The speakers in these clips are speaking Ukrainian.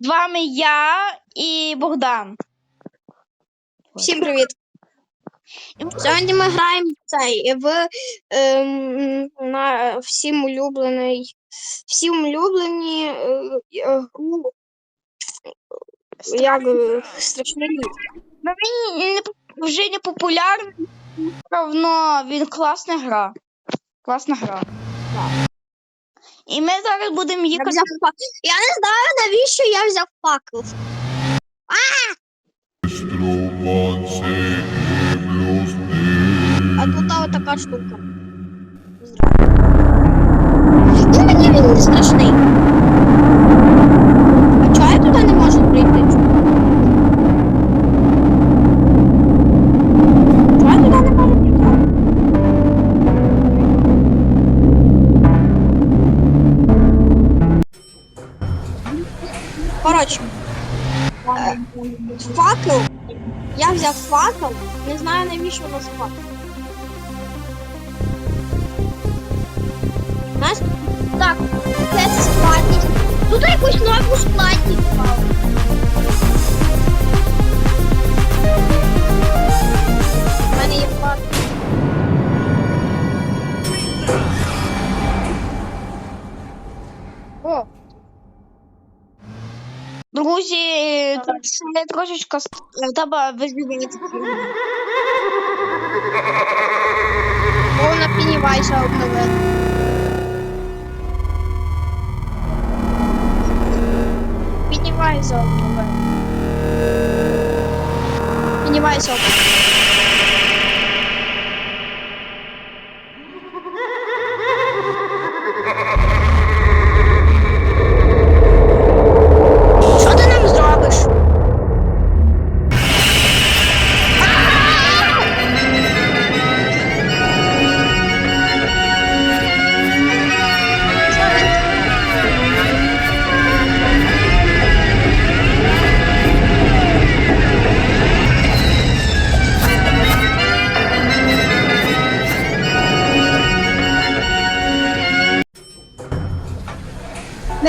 З вами я і Богдан. Всім привіт! Сьогодні ми граємо в цей в ем, на всім улюблений всім улюблені е, е, гру як е, страшний лід. Ну, він не, поп- вже не популярний, але він класна гра. Класна гра. І ми зараз будемо Я, їхати. взяв фак... я не знаю, навіщо я взяв факел. А тут та така штука. Ну, мені він не страшний. А чого я туди не можу прийти? Коротше, факел. Я взяв факел. Не знаю навіщо у нас факел. Знаєш? Так, це складність. Тут якусь нову складність. Друзі, тут ще трошечка с- треба визбігати. повна пінівайся обновила. Пінівайся обновила. Пінівайся обновила.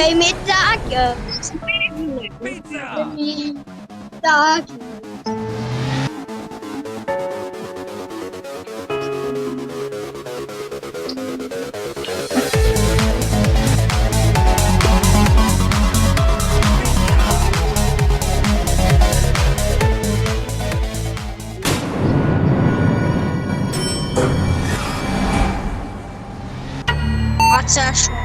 Дай мені так. Так. А це що? Да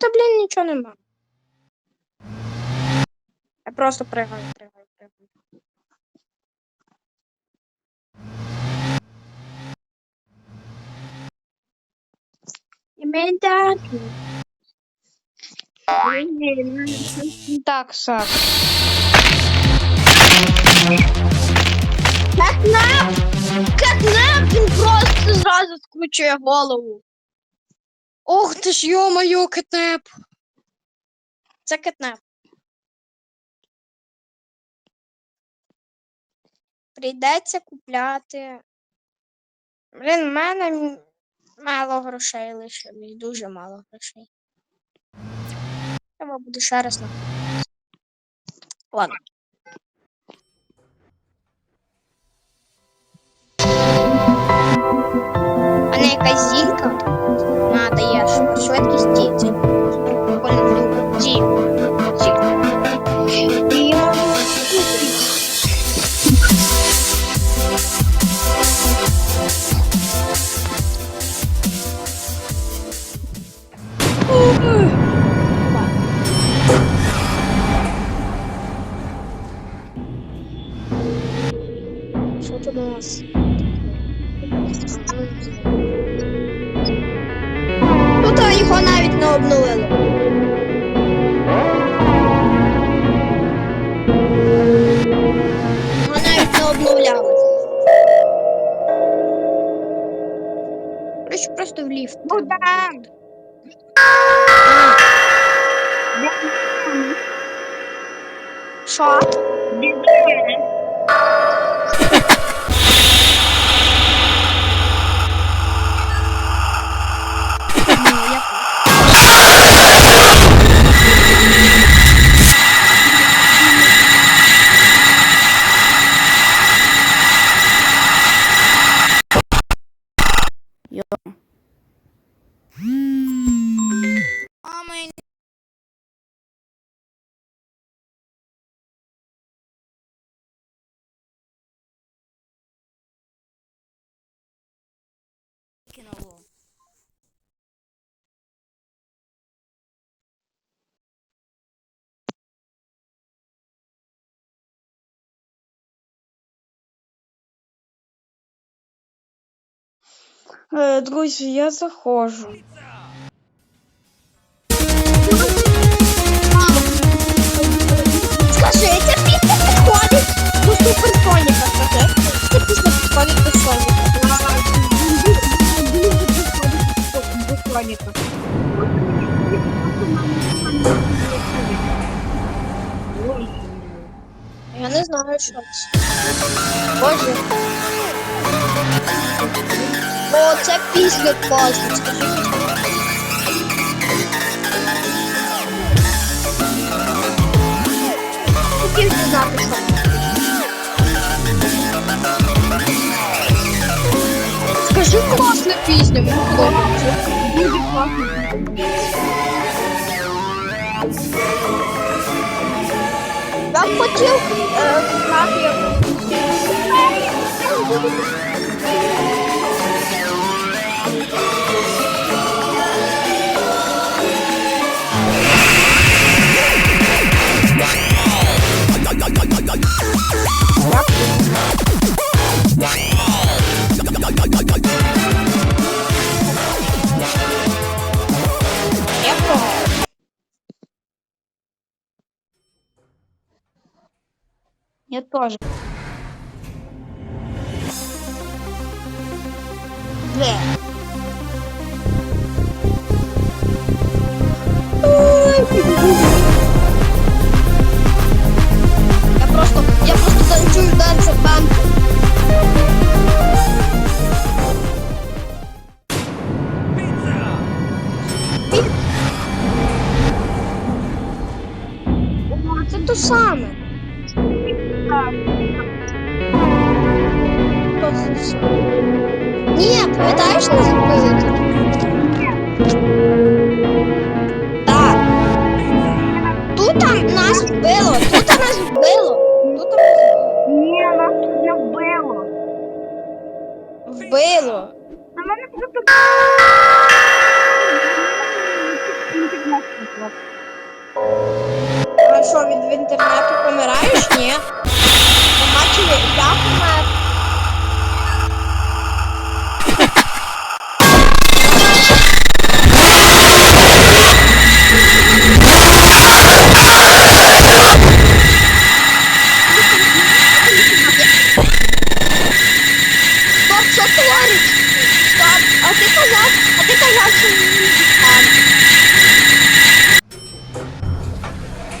Тут, блін, нічого нема. Я просто пригаю, пригаю, пригаю. Так, Саш. Кетнеп! Кетнеп! Він просто зразу скручує голову. Ох ти ж йо-моє, кетнеп. Це кетнеп. Прийдеться купляти. Блін, в мене мало грошей лишилось, дуже мало грошей. Треба буде ще раз накупити. Ладно. Не. Короче, просто в ліфт. Богдан! Що? Ну, 有。Е, Друзі, я заходжу. Скажи, ця пісня підходить до суперсоніка, скажи. Ця пісня підходить до соніка. Я не знаю, що це. Боже. О, це після підходить. Хотів дізнатися. Скажи класна пісня, мені подобається. Я хотів знати. Я пробую. Так. Тут там нас вбило, тут нас вбило. Тут Ні, нас тут не вбило. вбило. На мене просто. А що, від інтернету помираєш? Ні. Побачили, я помер.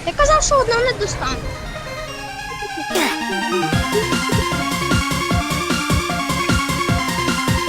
Ти казав, що одна не достане.